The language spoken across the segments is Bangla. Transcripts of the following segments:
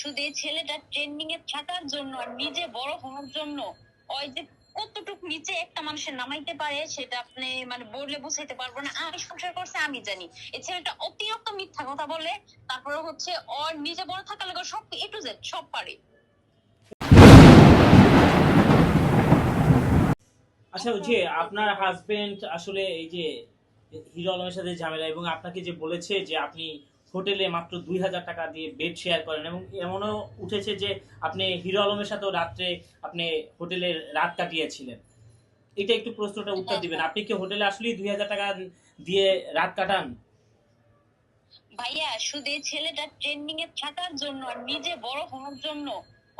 শুধু এই ছেলেটা ট্রেন্ডিং এ থাকার জন্য আর নিজে বড় হওয়ার জন্য, ওই যে কতটুক নিচে একটা মানুষের নামাইতে পারে সেটা আপনি মানে বললে বুঝাইতে পারব না। আমি সংসার করছে, আমি জানি। এই ছেলেটা অতিরিক্ত মিথ্যা কথা বলে, তারপরে হচ্ছে ওর নিজে বড় থাকার লাগে সব এ টু জেড সব পারে। আচ্ছা যে আপনার হাজবেন্ড আসলে এই যে হিরো আলমের সাথে ঝামেলা এবং আপনাকে যে বলেছে যে আপনি হোটেলে মাত্র দুই হাজার টাকা দিয়ে বেড শেয়ার করেন এবং এমনও উঠেছে যে আপনি হিরো আলমের সাথেও রাত্রে আপনি হোটেলে রাত কাটিয়েছিলেন। এটা একটু প্রশ্নটা উত্তর দিবেন। আপনি কি হোটেলে আসলেই দুই হাজার টাকা দিয়ে রাত কাটান? ভাইয়া, শুধু ছেলেটা ট্রেন্ডিং এ থাকার জন্য আর নিজে বড় হওয়ার জন্য,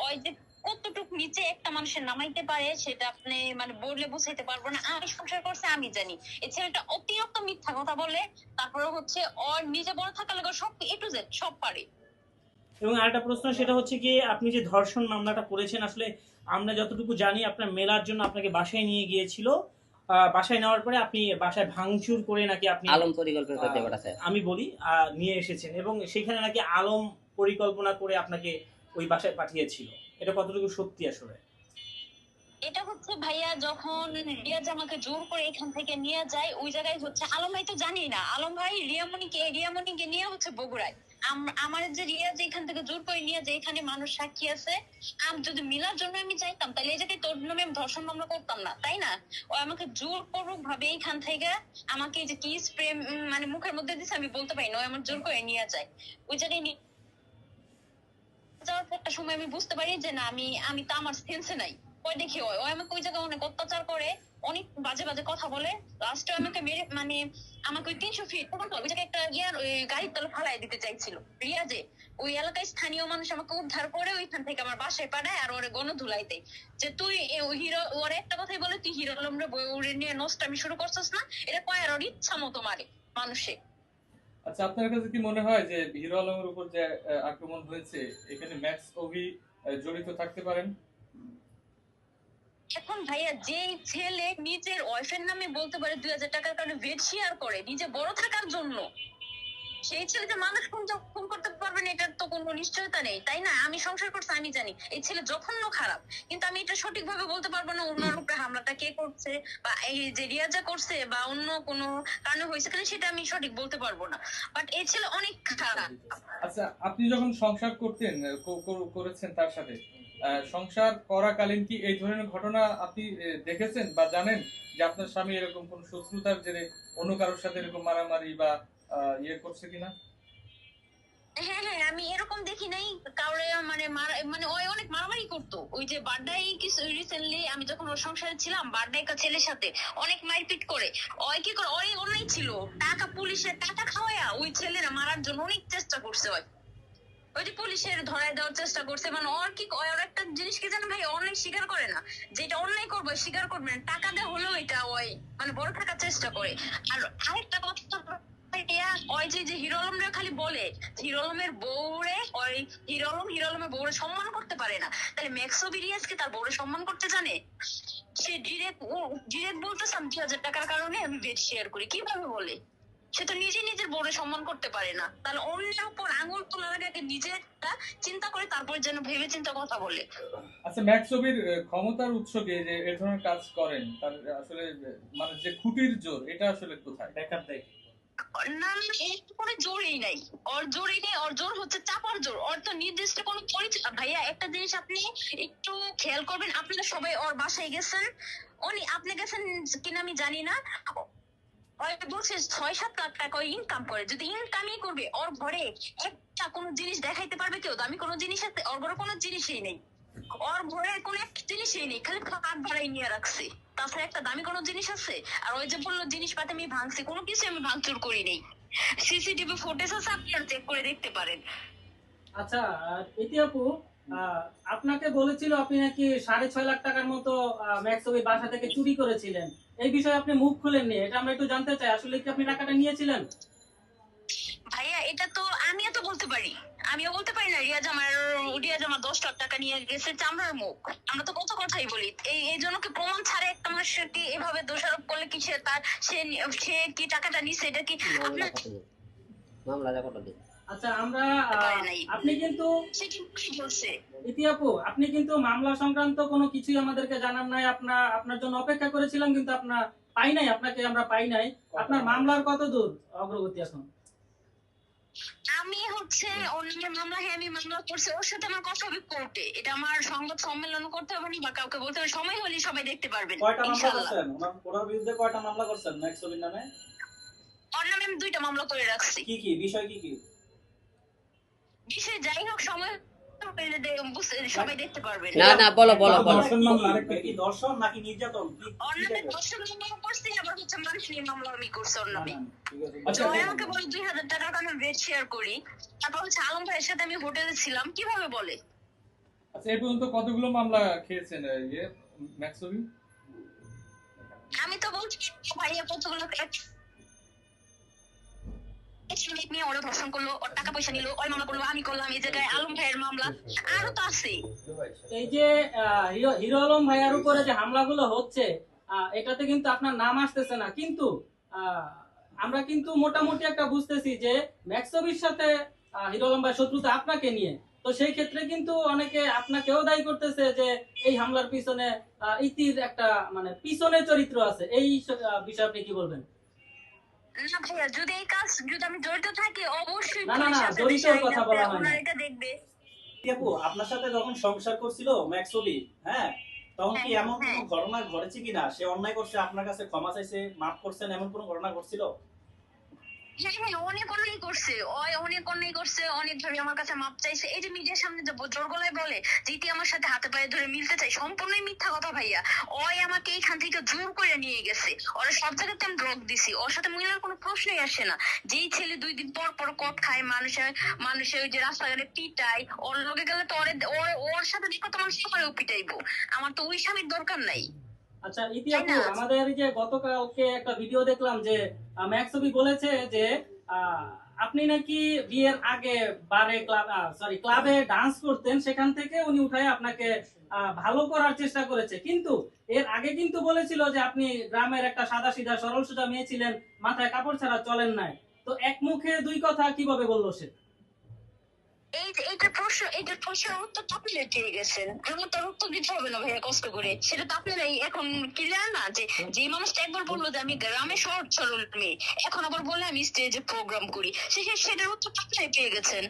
ওই যে কতটুক নিচে একটা মানুষের নামাইতে পারে সেটা আপনি মানে বললে বুঝাইতে পারব না। আমি সংসার করছে আমি জানি। এই ছেলেটা অতিরিক্ত মিথ্যা কথা বলে তারপরে হচ্ছে ওর নিজে বড় থাকার লাগে সব এ টু জেড সব পারে। এবং আরেকটা প্রশ্ন সেটা হচ্ছে কি আপনি যে ধর্ষণ মামলাটা করেছেন আসলে আমরা যতটুকু জানি আপনার মেলার জন্য আপনাকে বাসায় নিয়ে গিয়েছিল। আহ, বাসায় নেওয়ার পরে আপনি বাসায় ভাঙচুর করে নাকি আপনি আলম পরিকল্পনা করতে আমি বলি আহ, নিয়ে এসেছেন এবং সেখানে নাকি আলম পরিকল্পনা করে আপনাকে ওই বাসায় পাঠিয়েছিল। এটা কতটুকু সত্যি আসলে? এটা হচ্ছে ভাইয়া যখন রিয়াজ আমাকে জোর করে এখান থেকে নিয়ে যায়, ওই জায়গায় হচ্ছে আলম ভাই তো জানি না। আলম ভাই রিয়ামণিকে রিয়ামণিকে নিয়ে হচ্ছে বগুড়ায়। আমার যে রিয়াজ এখান থেকে জোর করে নিয়ে যায়, এখানে মানুষ সাক্ষী আছে। আমি যদি মিলার জন্য আমি চাইতাম, তাহলে এই জায়গায় তোর নামে আমি ধর্ষণ মামলা করতাম না, তাই না? ও আমাকে জোর করুক ভাবে এখান থেকে আমাকে যে কি স্প্রে মানে মুখের মধ্যে দিছে, আমি বলতে পারি না, ও আমার জোর করে নিয়ে যায়। ওই জায়গায় যাওয়ার সময় আমি বুঝতে পারি যে না, আমি আমি তো আমার সেন্সে নাই। ওই দেখি, ওই জায়গায় অনেক অত্যাচার করে, অনেক বাজে বাজে কথা বলে। লাস্টে আমাকে মেরে মানে আমাকে ওই তিনশো ফিট ওই জায়গায় একটা ইয়ার গাড়ির তলে ফালাই দিতে চাইছিল, রিয়াজে। ওই এলাকায় স্থানীয় মানুষ আমাকে উদ্ধার করে ওইখান থেকে আমার বাসায় পাঠায় আর ওরে গণ ধুলাই দেয় যে তুই হিরো ওর একটা কথাই বলে, তুই হিরো আলমরে বই উড়ে নিয়ে নষ্ট আমি শুরু করছিস না? এটা কয় আর ইচ্ছা মতো মারে মানুষে। আচ্ছা আপনার কাছে কি মনে হয় যে হিরো আলমের উপর যে আক্রমণ হয়েছে, এখানে ম্যাক্স অভি জড়িত থাকতে পারেন? এখন ভাইয়া যে ছেলে নিজের ওয়াইফের নামে বলতে পারে দুই হাজার টাকার কারণে ভেট শেয়ার করে, নিজে বড় থাকার জন্য সেই ছেলে যে মানুষ খুন খুন করতে পারবে না এটার তো কোনো নিশ্চয়তা নেই তাই না? আমি সংসার করছি আমি জানি। এই ছেলে জঘন্য খারাপ কিন্তু আমি এটা সঠিকভাবে বলতে পারব না অন্য উপরে হামলাটা কে করছে বা এই যে রিয়াজা করছে বা অন্য কোনো কারণে হয়েছে কিনা সেটা আমি সঠিক বলতে পারব না। বাট এই ছেলে অনেক খারাপ। আচ্ছা আপনি যখন সংসার করতেন করেছেন তার সাথে সংসার করাকালীন কি এই ধরনের ঘটনা আপনি দেখেছেন বা জানেন যে আপনার স্বামী এরকম কোন শত্রুতার জেরে অন্য কারোর সাথে এরকম মারামারি বা ইয়ে করছে কিনা? হ্যাঁ হ্যাঁ আমি এরকম দেখি নাই। কাউরে মানে মানে ওই অনেক মারামারি করতো। ওই যে কিছু রিসেন্টলি আমি যখন ওর সংসারে ছিলাম ছেলের সাথে অনেক মারপিট করে। ওই কি করে? ওই ছিল। টাকা টাকা খাওয়ায়া ওই ছেলেরা মারার জন্য অনেক চেষ্টা করছে ওই। ওই যে পুলিশের ধরায় দেওয়ার চেষ্টা করছে। মানে ওর কি ওর একটা জিনিস কি জানো ভাই? অন্যায় স্বীকার করে না। যেটা অন্যায় করবে, স্বীকার করবে না। টাকা দেওয়া হলেও এটা ওই মানে বড় থাকার চেষ্টা করে। আর আরেকটা কথা ওই যে যে খালি বলে হিরো আলমের বউরে ওই হিরো আলম হিরো আলমের বউরে সম্মান করতে পারে না। তাহলে তার বউরে সম্মান করতে জানে? সে ডিরেক্ট ডিরেক্ট বলতেছে আমি দুই হাজার টাকার কারণে আমি বেড শেয়ার করি কীভাবে বলে? সে তো নিজে নিজের বউরে সম্মান করতে পারে না। তাহলে অন্যের উপর আঙুল তোলার আগে আগে নিজেরটা চিন্তা করে তারপর যেন ভেবে চিন্তা কথা বলে। আচ্ছা ম্যাক্সবির ক্ষমতার উৎস কে যে এ ধরনের কাজ করেন তার আসলে মানে যে খুঁটির জোর এটা আসলে কোথায়? ব্যাকআপ দেয় না কোনো জোরই নাই। জোরই নেই জোর হচ্ছে চাপার জোর। তো নির্দিষ্ট কোনো পরিচয় ভাইয়া, একটা জিনিস আপনি একটু খেয়াল করবেন। আপনারা সবাই ওর বাসায় গেছেন। উনি আপনি গেছেন কিনা আমি জানি না। বলছে ছয় সাত লাখ টাকা ইনকাম করে। যদি ইনকামই করবে ওর ঘরে একটা কোনো জিনিস দেখাইতে পারবে কেউ? আমি কোনো জিনিস ওর ঘরে কোনো জিনিসই নেই। ওর কোনো একটা জিনিসই নেই খালি বাড়াই নিয়ে রাখছে। তাছাড়া একটা দামি কোনো জিনিস আছে? আর ওই যে বলল জিনিসপাতি আমি ভাঙছি কোনো কিছু আমি ভাঙচুর করি নেই। সিসিটিভি ফুটেজ আছে আপনারা চেক করে দেখতে পারেন। আচ্ছা এটি আপু আপনাকে বলেছিল আপনি নাকি সাড়ে ছয় লাখ টাকার মতো ম্যাক্স বাসা থেকে চুরি করেছিলেন। এই বিষয়ে আপনি মুখ খুলেননি এটা আমরা একটু জানতে চাই আসলে কি আপনি টাকাটা নিয়েছিলেন? ভাইয়া এটা তো আমিও তো বলতে পারি। আমিও বলতে পারি না রিয়াজ আমার রিয়াজ আমার দশ লাখ টাকা নিয়ে গেছে চামড়ার মুখ। আমরা তো কত কথাই বলি এই এই জন্য কি প্রমাণ ছাড়া একটা মানুষকে এভাবে দোষারোপ করলে কি সে তার সে সে কি টাকাটা নিছে এটা কি আপনার মামলা কত দিন আচ্ছা আমরা। আপনি কিন্তু বলছে। ইতিহাপু আপনি কিন্তু মামলা সংক্রান্ত কোনো কিছুই আমাদেরকে জানান নাই আপনার আপনার জন্য অপেক্ষা করেছিলাম কিন্তু আপনার পাই নাই আপনাকে আমরা পাই নাই। আপনার মামলার কত দূর? অগ্রগতি এখন আমি হচ্ছে অন্যের মামলা হ্যাঁ আমি মামলা করছি ওর সাথে আমার কথা হবে কোর্টে। এটা আমার সংবাদ সম্মেলন করতে হবে না বা কাউকে বলতে হবে। সময় হলে সবাই দেখতে পারবেন কয়টা মামলা ইনশাআল্লাহ। ওনার বিরুদ্ধে কয়টা মামলা করছেন ম্যাক্সলিন নামে? ওর নামে আমি দুইটা মামলা করে রাখছি। কি কি? বিষয় কি কি? বিষয় যাই হোক সময় না না বলো বলো বলো। দর্শন নাকি নির্যাতন? দর্শন করছি আবার হচ্ছে মামলা আমি করছি ওর নামে ঠিক আছে। আচ্ছা, জয় আমাকে বলে দুই হাজার টাকা আমি রেট শেয়ার করি। তারপর হচ্ছে আলম ভাইয়ের সাথে আমি হোটেলে ছিলাম কীভাবে বলে? আচ্ছা এই পর্যন্ত কতগুলো মামলা খেয়েছেন ইয়ে ম্যাক্সবি? আমি তো বলছি ভাইয়া কতগুলো আমরা কিন্তু মোটামুটি একটা বুঝতেছি যে ম্যাক্সবির সাথে আহ, হিরো আলম ভাই শত্রুতা আপনাকে নিয়ে। তো সেই ক্ষেত্রে কিন্তু অনেকে আপনাকেও দায়ী করতেছে যে এই হামলার পিছনে ইতির একটা মানে পিছনে চরিত্র আছে। এই বিষয়ে আপনি কি বলবেন? না ভাইয়া যদি এই কাজ যদি আমি জড়িত থাকি অবশ্যই না, না, না, বিষয়টা কথা বলা হয় না। এটা দেখবে আপু আপনার সাথে যখন সংসার করছিল ম্যাক্সলি হ্যাঁ তখন কি হ্যাঁ, এমন কোনো হ্যাঁ। ঘটনা ঘটেছে কিনা সে অন্যায় করছে আপনার কাছে ক্ষমা চাইছে মাফ করছেন এমন কোনো ঘটনা ঘটছিল হ্যাঁ হ্যাঁ অনেক অন্যায় করছে। ওই অনেক অন্যায় করছে, অনেক ভাবে আমার কাছে মাপ চাইছে। এই যে মিডিয়ার সামনে যে জোর গলায় বলে জিতি আমার সাথে হাতে পায়ে ধরে মিলতে চাই সম্পূর্ণই মিথ্যা কথা ভাইয়া। ওই আমাকে এইখান থেকে জোর করে নিয়ে গেছে। ওরা সব জায়গাতে আমি ড্রগ দিছি। ওর সাথে মিলার কোনো প্রশ্নই আসে না। যেই ছেলে দুই দিন পর পর কট খায়, মানুষের মানুষের ওই যে রাস্তাঘাটে পিটাই ওর লগে গেলে তো ওরে, ওর- সাথে তো মানুষ আমারও পিটাইবো। আমার তো ওই স্বামীর দরকার নাই। আচ্ছা ইতিহাপু তাই আমাদের যে গতকালকে একটা ভিডিও দেখলাম যে ম্যাক্সবি বলেছে যে আপনি নাকি বিয়ের আগে বারে ক্লাব সরি ক্লাবে ডান্স করতেন সেখান থেকে উনি উঠায় আপনাকে ভালো করার চেষ্টা করেছে। কিন্তু এর আগে কিন্তু বলেছিল যে আপনি গ্রামের একটা সাদা সিধা সরল সোজা মেয়ে ছিলেন মাথায় কাপড় ছাড়া চলেন নাই। তো এক মুখে দুই কথা কীভাবে বলল সে? এই এইটার প্রশ্ন এইটার প্রশ্নের উত্তর তো আপনি গেছেন। আমার তার উত্তর দিতে হবে না ভাইয়া, কষ্ট করে। সেটা তো নাই, এখন ক্লিয়ার না, যে যে মানুষটা একবার বলল যে আমি গ্রামে শহর সরল মেয়ে এখন আবার বলে আমি স্টেজে প্রোগ্রাম করি। সে সেটার উত্তর তো আপনারাই পেয়ে গেছেন।